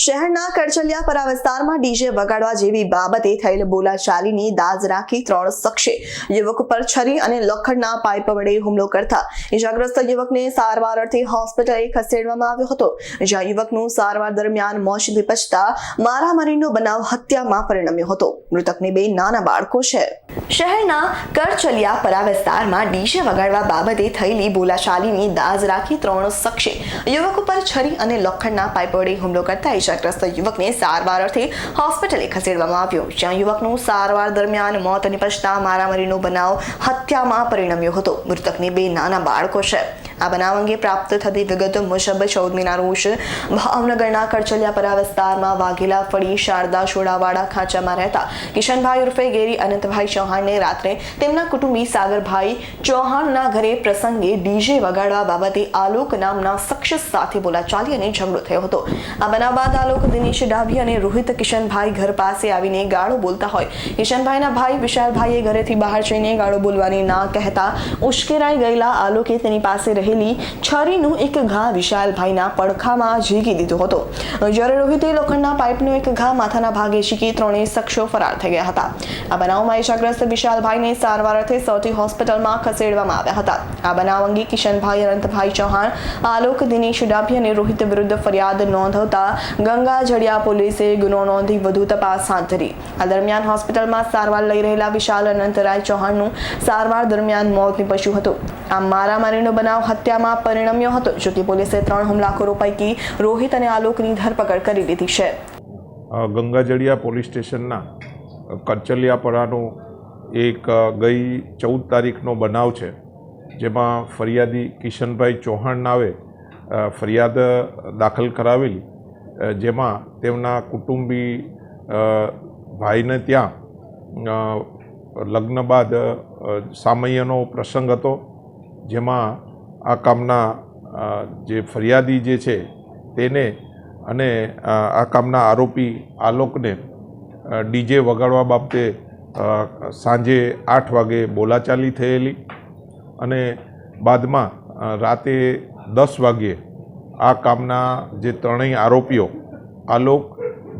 શહેરના કરચલિયાપરા વિસ્તારમાં ડીજે વગાડવા જેવી બાબતે થયેલ બોલાચાલીની દાજ રાખી ત્રણ શખ્સે યુવક પર છરી અને લોખંડના પાઇપ વડે હુમલો કરતા ઇજાગ્રસ્ત યુવકને સારવાર અર્થે હોસ્પિટલે ખસેડવામાં આવ્યો હતો. જ્યાં યુવકનું સારવાર દરમિયાન મોત નિપજતા મારામારીનો બનાવ હત્યામાં પરિણમ્યો હતો. મૃતકને બે નાના બાળકો છે. શહેરના કરચલિયાપરા વિસ્તારમાં ડીજે વગાડવા બાબતે થયેલી બોલાચાલીની દાજ રાખી ત્રણ શખ્સે યુવક પર છરી અને લોખંડના પાઇપ વડે હુમલો કરતા ઇજાગ્રસ્ત યુવકને સારવાર અર્થે હોસ્પિટલે ખસેડવામાં આવ્યો, જ્યાં યુવકનું સારવાર દરમિયાન મોત નિપજતા મારામારીનો બનાવ હત્યામાં પરિણમ્યો હતો. મૃતકને બે નાના બાળકો છે. આ બનાવ અંગે પ્રાપ્ત થતી વિગતો મુજબ ચૌદમીના રોજ ભાવનગરના કરચલિયાપરા વિસ્તારમાં વાઘેલા ફળી શારદા છોડાવાડા ખાંચામાં રહેતા કિશનભાઈ ઉર્ફે ગેરી અનંતભાઈ ચૌહાણને રાત્રે તેમના કુટુંબી સાગરભાઈ ચૌહાણના ઘરે પ્રસંગે ડીજે વગાડવા બાબતે આલોક નામના શખ્સ સાથે બોલાચાલી અને ઝઘડો થયો હતો. આ બનાવ બાદ આલોક દિનેશ ડાભી અને રોહિત કિશનભાઈ ઘર પાસે આવીને ગાળો બોલતા હોય. કિશનભાઈના ભાઈ વિશાલભાઈએ ઘરેથી બહાર જઈને ગાળો બોલવાની ના કહેતા ઉશ્કેરાઈ ગયેલા આલોકે તેની પાસે રહેલી છરીનું એક ઘા વિશાલભાઈના પડખામાં ઝીકી દીધો હતો. જ્યારે રોહિતે લોખંડના પાઇપનો એક ઘા માથાના ભાગે ઝીકી ત્રણેય શખ્સો ફરાર થઈ ગયા હતા. આ બનાવમાં ઇજાગ્રસ્ત વિશાલભાઈને સારવાર અર્થે સૌથી હોસ્પિટલમાં ખસેડવામાં આવ્યા હતા. આ બનાવ અંગે કિશનભાઈ અનંતભાઈ ચૌહાણ, આલોક, દિનેશ ડાભી અને રોહિત વિરુદ્ધ ફરિયાદ નોંધાવતા ગંગા જડિયા પોલીસે ગુનો નોંધી વધુ તપાસ હાથ ધરી. આ દરમિયાન હોસ્પિટલમાં સારવાર લઈ રહેલા વિશાલ અનંતરાય ચૌહાણનું સારવાર દરમિયાન મોત નીપજ્યું હતું. આ મારામારીનો બનાવ હત્યામાં પરિણમ્યો હતો. જોકે પોલીસે ત્રણ હુમલાખોરો પૈકી રોહિત અને આલોકની ધરપકડ કરી લીધી છે. ગંગાજળિયા પોલીસ સ્ટેશનના કરચલિયાપરાનો એક ગઈ ચૌદ તારીખનો બનાવ છે, જેમાં ફરિયાદી કિશનભાઈ ચૌહાણ નાવે ફરિયાદ દાખલ કરાવેલી જેમાં તેમના કુટુંબી ભાઈને ત્યાં લગ્ન બાદ સામયનો પ્રસંગ હતો, જેમાં આ કામના જે ફરિયાદી જે છે તેને અને આ કામના આરોપી આલોકને ડીજે વગાડવા બાબતે સાંજે આઠ વાગે બોલાચાલી થયેલી અને બાદમાં રાતે દસ વાગ્યે આ કામના જે ત્રણેય આરોપીઓ આલોક,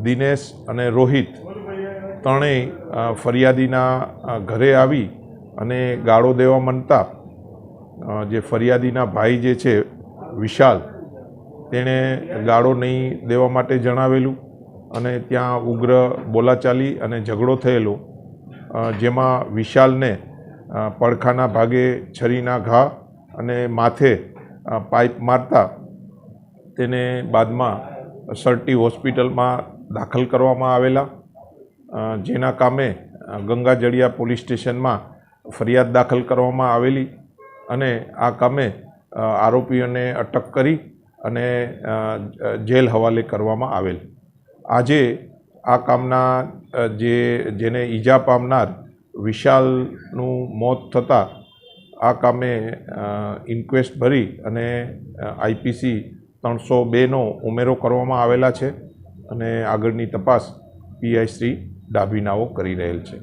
દિનેશ અને રોહિત ત્રણેય ફરિયાદીના ઘરે આવી અને ગાળો દેવા માંડતા જે ફરિયાદીના ભાઈ જે છે, વિશાલ, તેણે ગાળો નહીં દેવા માટે જણાવેલું અને ત્યાં ઉગ્ર બોલાચાલી અને ઝઘડો થયેલો જેમાં વિશાલને પડખાના ભાગે છરીના ઘા અને માથે પાઇપ મારતા તેને બાદમાં સરટી હોસ્પિટલમાં દાખલ કરવામાં આવેલા જેના કામે ગંગાજળિયા પોલીસ સ્ટેશનમાં ફરિયાદ દાખલ કરવામાં આવેલી અને આ કામે આરોપીઓને અટક કરી અને જેલ હવાલે કરવામાં આવેલ. આજે આ કામના જે, જેને ઈજા પામનાર વિશાલનું મોત થતાં આ કામે ઇન્ક્વેસ્ટ ભરી અને આઈપીસી ત્રણસો બેનો ઉમેરો કરવામાં આવેલા છે અને આગળની તપાસ પીઆઈ શ્રી ડાભીનાઓ કરી રહેલ છે.